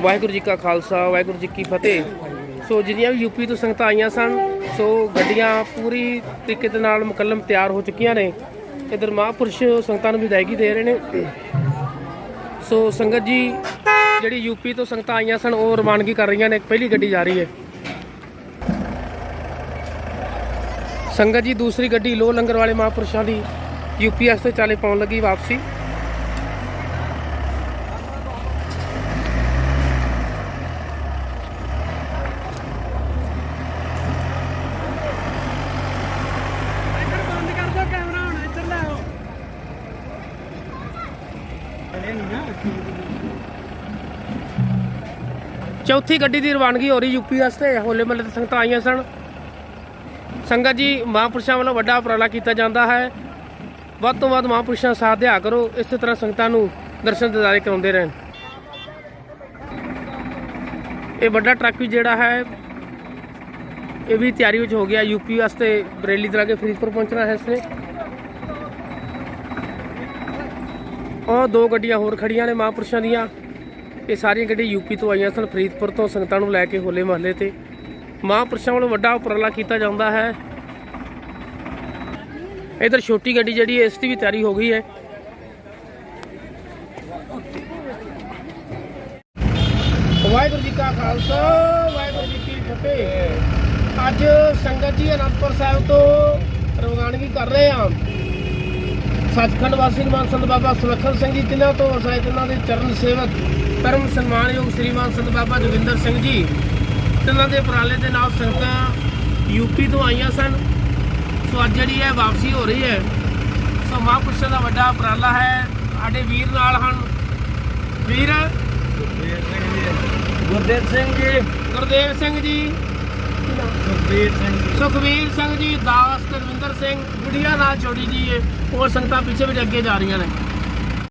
ਵਾਹਿਗੁਰੂ ਜੀ ਕਾ ਖਾਲਸਾ, ਵਾਹਿਗੁਰੂ ਜੀ ਕੀ ਫਤਿਹ। ਸੋ ਜਿੰਨੀਆਂ ਵੀ ਯੂਪੀ ਤੋਂ ਸੰਗਤਾਂ ਆਈਆਂ ਸਨ, ਸੋ ਗੱਡੀਆਂ ਪੂਰੀ ਤਰੀਕੇ ਦੇ ਨਾਲ ਮੁਕੱਲਮ ਤਿਆਰ ਹੋ ਚੁੱਕੀਆਂ ਨੇ। ਇਧਰ ਮਹਾਂਪੁਰਸ਼ ਸੰਗਤਾਂ ਨੂੰ ਵਿਦਾਇਗੀ ਦੇ ਰਹੇ ਨੇ। ਸੋ ਸੰਗਤ ਜੀ, ਜਿਹੜੀ ਯੂਪੀ ਤੋਂ ਸੰਗਤਾਂ ਆਈਆਂ ਸਨ, ਉਹ ਰਵਾਨਗੀ ਕਰ ਰਹੀਆਂ ਨੇ। ਪਹਿਲੀ ਗੱਡੀ ਜਾ ਰਹੀ ਹੈ। ਸੰਗਤ ਜੀ, ਦੂਸਰੀ ਗੱਡੀ ਲੋ ਲੰਗਰ ਵਾਲੇ ਮਹਾਂਪੁਰਸ਼ਾਂ ਦੀ ਯੂਪੀਐਸ ਤੇ ਚਾਲੇ ਪਾਉਣ ਲੱਗੀ ਵਾਪਸੀ ਇੱਧਰ ਬੰਦ ਕਰ ਦਿਓ ਕੈਮਰਾ ਹੁਣ ਇੱਧਰ ਲੈ ਆਓ ਅਰੇ ਨਹੀਂ ਨਾ ਚੌਥੀ ਗੱਡੀ ਦੀ ਰਵਾਨਗੀ ਹੋ ਰਹੀ ਯੂਪੀ ਵਾਸਤੇ, ਹੋਲੇ ਮਹੱਲੇ ਤੇ ਸੰਗਤਾਂ ਆਈਆਂ ਸਨ। ਸੰਗਤ ਜੀ, ਮਹਾਂਪੁਰਸ਼ਾਂ ਵੱਲੋਂ ਵੱਡਾ ਉਪਰਾਲਾ ਕੀਤਾ ਜਾਂਦਾ ਹੈ। ਵੱਧ ਤੋਂ ਵੱਧ ਮਹਾਂਪੁਰਸ਼ਾਂ ਦਾ ਸਾਥ ਦਿਆ ਕਰੋ, ਇਸੇ ਤਰ੍ਹਾਂ ਸੰਗਤਾਂ ਨੂੰ ਦਰਸ਼ਨ ਦਿਦਾਰੇ ਕਰਾਉਂਦੇ ਰਹਿਣ। ਇਹ ਵੱਡਾ ਟਰੱਕ ਵੀ ਜਿਹੜਾ ਹੈ, ਇਹ ਵੀ ਤਿਆਰੀ ਵਿੱਚ ਹੋ ਗਿਆ। ਯੂਪੀ ਵਾਸਤੇ ਬਰੇਲੀ ਤੋਂ ਕੇ ਫਰੀਦਪੁਰ ਪਹੁੰਚਣਾ ਹੈ ਇਸਨੇ ਉਹ ਦੋ ਗੱਡੀਆਂ ਹੋਰ ਖੜੀਆਂ ਨੇ ਮਹਾਂਪੁਰਸ਼ਾਂ ਦੀਆਂ। ਇਹ ਸਾਰੀਆਂ ਗੱਡੀਆਂ ਯੂਪੀ ਤੋਂ ਆਈਆਂ ਸਨ, ਫਰੀਦਪੁਰ ਤੋਂ ਸੰਗਤਾਂ ਨੂੰ ਲੈ ਕੇ ਹੋਲੇ ਮਹੱਲੇ ਤੇ। ਮਹਾਂਪੁਰਸ਼ਾਂ ਵੱਲੋਂ ਵੱਡਾ ਉਪਰਾਲਾ ਕੀਤਾ ਜਾਂਦਾ ਹੈ। ਇਧਰ ਛੋਟੀ ਗੱਡੀ ਜਿਹੜੀ ਹੈ, ਇਸ ਦੀ ਵੀ ਤਿਆਰੀ ਹੋ ਗਈ ਹੈ। ਵਾਹਿਗੁਰੂ ਜੀ ਕਾ ਖਾਲਸਾ, ਵਾਹਿਗੁਰੂ ਜੀ ਕੀ ਫਤਿਹ। ਅੱਜ ਸੰਗਤ ਜੀ ਅਨੰਦਪੁਰ ਸਾਹਿਬ ਤੋਂ ਰਵਾਨਗੀ ਕਰ ਰਹੇ ਹਾਂ। ਸੱਚਖੰਡ ਵਾਸੀ ਨਿਮਾਨ ਸੰਤ ਬਾਬਾ ਸੁਲੱਖਣ ਸਿੰਘ ਜੀ ਜਿਨ੍ਹਾਂ ਤੋਂ ਵਸਾਇਤ ਇਹਨਾਂ ਦੇ ਚਰਨ ਸੇਵਕ ਪਰਮ ਸਨਮਾਨਯੋਗ ਸ੍ਰੀਮਾਨ ਸੰਤ ਬਾਬਾ ਜੋਗਿੰਦਰ ਸਿੰਘ ਜੀ ਇਹਨਾਂ ਦੇ ਉਪਰਾਲੇ ਦੇ ਨਾਲ ਸੰਗਤਾਂ ਯੂਪੀ ਤੋਂ ਆਈਆਂ ਸਨ। ਸੋ ਅੱਜ ਜਿਹੜੀ ਹੈ ਵਾਪਸੀ ਹੋ ਰਹੀ ਹੈ ਸੋ ਮਹਾਂਪੁਰਸ਼ਾਂ ਦਾ ਵੱਡਾ ਉਪਰਾਲਾ ਹੈ। ਸਾਡੇ ਵੀਰ ਨਾਲ ਹਨ ਵੀਰ ਗੁਰਦੇਵ ਸਿੰਘ ਜੀ। ਗੁਰਦੇਵ ਸਿੰਘ ਜੀ। ਸੁਖਬੀਰ ਸਿੰਘ ਜੀ। ਸੁਖਵੀਰ ਸਿੰਘ ਜੀ ਦਾਸ ਗੁਰਵਿੰਦਰ ਸਿੰਘ। ਗੁੜੀਆ ਨਾਲ ਜੋੜੀ ਜੀ ਹੈ ਹੋਰ ਸੰਗਤਾਂ ਪਿੱਛੇ ਵੀ ਅੱਗੇ ਜਾ ਰਹੀਆਂ ਨੇ।